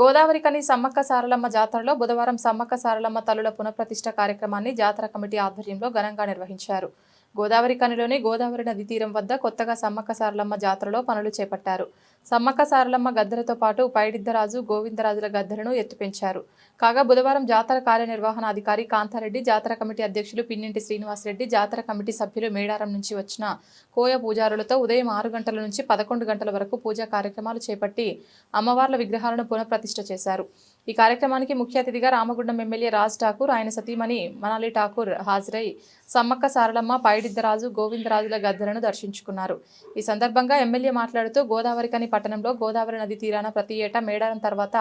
గోదావరి కని సమ్మక్క సారలమ్మ జాతరలో బుధవారం సమ్మక్క సారలమ్మ తల్లుల పునఃప్రతిష్ఠ కార్యక్రమాన్ని జాతర కమిటీ ఆధ్వర్యంలో ఘనంగా నిర్వహించారు. గోదావరి కనిలోని గోదావరి నది తీరం వద్ద కొత్తగా సమ్మక్క సారలమ్మ జాతరలో పనులు చేపట్టారు. సమ్మక్క సారలమ్మ గద్దెలతో పాటు పైడిద్దరాజు గోవిందరాజుల గద్దెలను ఎత్తుపెంచారు. కాగా బుధవారం జాతర కార్యనిర్వహణాధికారి కాంతారెడ్డి జాతర కమిటీ అధ్యక్షులు పిన్నింటి శ్రీనివాసరెడ్డి జాతర కమిటీ సభ్యులు మేడారం నుంచి వచ్చిన కోయ పూజారులతో ఉదయం ఆరు గంటల నుంచి పదకొండు గంటల వరకు పూజా కార్యక్రమాలు చేపట్టి అమ్మవార్ల విగ్రహాలను పునఃప్రతిష్ఠ చేశారు. ఈ కార్యక్రమానికి ముఖ్య అతిథిగా రామగుండం ఎమ్మెల్యే రాజ్ ఠాకూర్ ఆయన సతీమణి మనాలి ఠాకూర్ హాజరై సమ్మక్క సారలమ్మ పైడిద్దరాజు గోవిందరాజుల గద్దెలను దర్శించుకున్నారు. ఈ సందర్భంగా ఎమ్మెల్యే మాట్లాడుతూ గోదావరికని పట్టణంలో గోదావరి నది తీరాన ప్రతి ఏటా మేడారం తర్వాత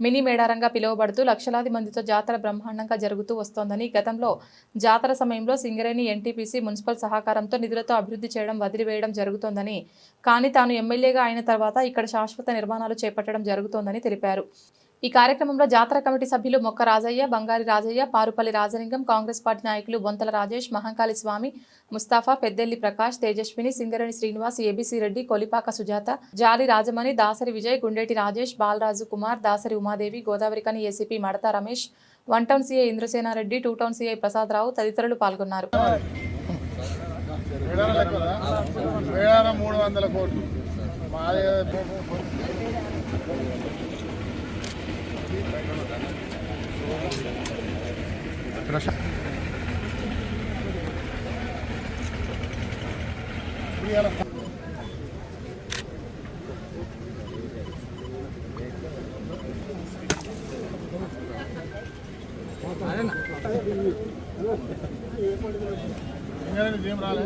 మినీ మేడారంగా పిలువబడుతూ లక్షలాది మందితో జాతర బ్రహ్మాండంగా జరుగుతూ వస్తోందని గతంలో జాతర సమయంలో సింగరేణి ఎన్టీపీసీ మున్సిపల్ సహకారంతో నిధులతో అభివృద్ధి చేయడం వదిలివేయడం జరుగుతోందని కానీ తాను ఎమ్మెల్యేగా అయిన తర్వాత ఇక్కడ శాశ్వత నిర్మాణాలు చేపట్టడం జరుగుతోందని తెలిపారు. ఈ కార్యక్రమంలో జాతర కమిటీ సభ్యులు మొక్క రాజయ్య బంగారి రాజయ్య పారుపల్లి రాజలింగం కాంగ్రెస్ పార్టీ నాయకులు Bonthala Rajesh Mahankali Swamy Mustafa Peddelli Prakash Tejaswini Singareni Srinivas ABC Reddy Kolipaka Sujatha Jali Rajamani Dasari Vijay Gundeti Rajesh Balaraju Kumar Dasari Umadevi Godavarikhani ACP Madatha Ramesh one town CI Indrasenareddy two town CI Prasadarao తదితరులు పాల్గొన్నారు. మూడు వందల కోట్లు. ఏం రాలే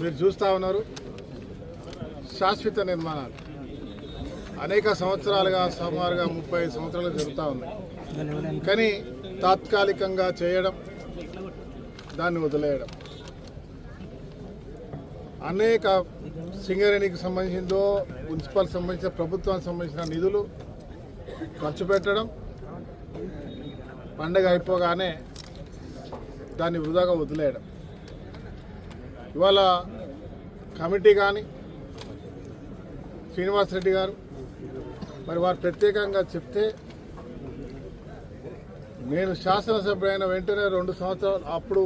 మీరు చూస్తూ ఉన్నారు. శాశ్వత నిర్మాణాలు. అనేక సంవత్సరాలుగా సుమారుగా ముప్పై సంవత్సరాలు జరుగుతూ ఉన్నాయి. కానీ తాత్కాలికంగా చేయడం దాన్ని వదిలేయడం. అనేక సింగరేణికి సంబంధించిందో మున్సిపల్ సంబంధించిన ప్రభుత్వానికి సంబంధించిన నిధులు ఖర్చు పెట్టడం పండగ అయిపోగానే దాన్ని వృధాగా వదిలేయడం. ఇవాళ కమిటీ కానీ శ్రీనివాసరెడ్డి గారు మరి వారు ప్రత్యేకంగా చెప్తే నేను శాసనసభ్యుడైన వెంటనే రెండు సంవత్సరాలు అప్పుడు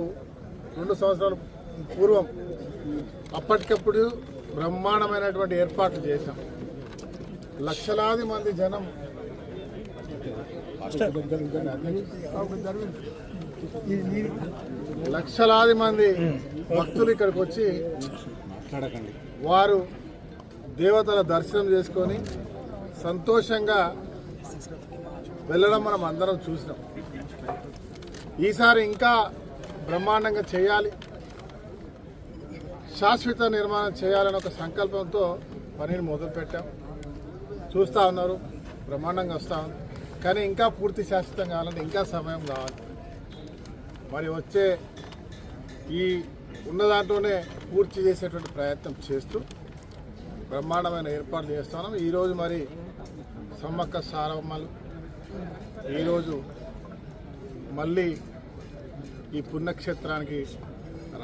రెండు సంవత్సరాల పూర్వం అప్పటికప్పుడు బ్రహ్మాండమైనటువంటి ఏర్పాట్లు చేశాం. లక్షలాది మంది జనం లక్షలాది మంది భక్తులు ఇక్కడికి వచ్చి వారు దేవతల దర్శనం చేసుకొని సంతోషంగా వెళ్ళడం మనం అందరం చూసినాం. ఈసారి ఇంకా బ్రహ్మాండంగా చేయాలి. శాశ్వత నిర్మాణం చేయాలని ఒక సంకల్పంతో పనిని మొదలుపెట్టాం. చూస్తూ ఉన్నారు బ్రహ్మాండంగా వస్తూ ఉంది. కానీ ఇంకా పూర్తి శాశ్వతం కావాలంటే ఇంకా సమయం కావాలి. మరి వచ్చే ఈ ఉన్న దాంట్లోనే పూర్తి చేసేటువంటి ప్రయత్నం చేస్తూ బ్రహ్మాండమైన ఏర్పాట్లు చేస్తున్నాం. ఈరోజు మరి సమ్మక్క సారమ్మలు ఈరోజు మళ్ళీ ఈ పుణ్యక్షేత్రానికి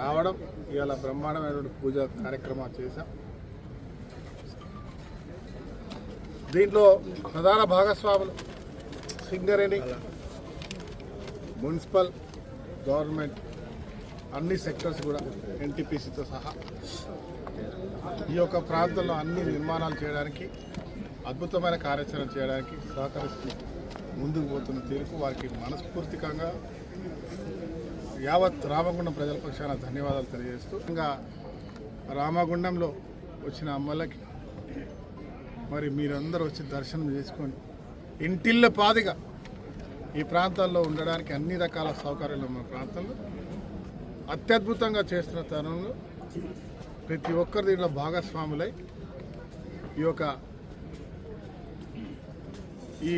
రావడం ఇవాళ బ్రహ్మాండమైనటువంటి పూజ కార్యక్రమాలు చేశాం. దీంట్లో ప్రధాన భాగస్వాములు సింగరేణి మున్సిపల్ గవర్నమెంట్ అన్ని సెక్టర్స్ కూడా ఎన్టీపీసీతో సహా ఈ యొక్క ప్రాంతంలో అన్ని నిర్మాణాలు చేయడానికి అద్భుతమైన కార్యాచరణ చేయడానికి సహకరిస్తూ ముందుకు పోతున్న తీరుకు వారికి మనస్ఫూర్తికంగా యావత్ రామగుండం ప్రజల పక్షాన ధన్యవాదాలు తెలియజేస్తూ ఇంకా రామగుండంలో వచ్చిన అమ్మలకి మరి మీరందరూ వచ్చి దర్శనం చేసుకొని ఇంటిళ్ళ పాదిగా ఈ ప్రాంతాల్లో ఉండడానికి అన్ని రకాల సౌకర్యాలు ఉన్న ప్రాంతంలో అత్యద్భుతంగా చేస్తున్న తరుణంలో ప్రతి ఒక్కరు దీంట్లో భాగస్వాములై ఈ యొక్క ఈ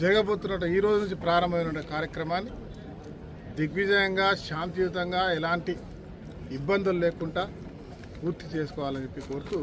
జరగబోతున్న ఈ రోజు నుంచి ప్రారంభమైన కార్యక్రమాన్ని దిగ్విజయంగా శాంతియుతంగా ఎలాంటి ఇబ్బందులు లేకుండా పూర్తి చేసుకోవాలని చెప్పి కోరుతూ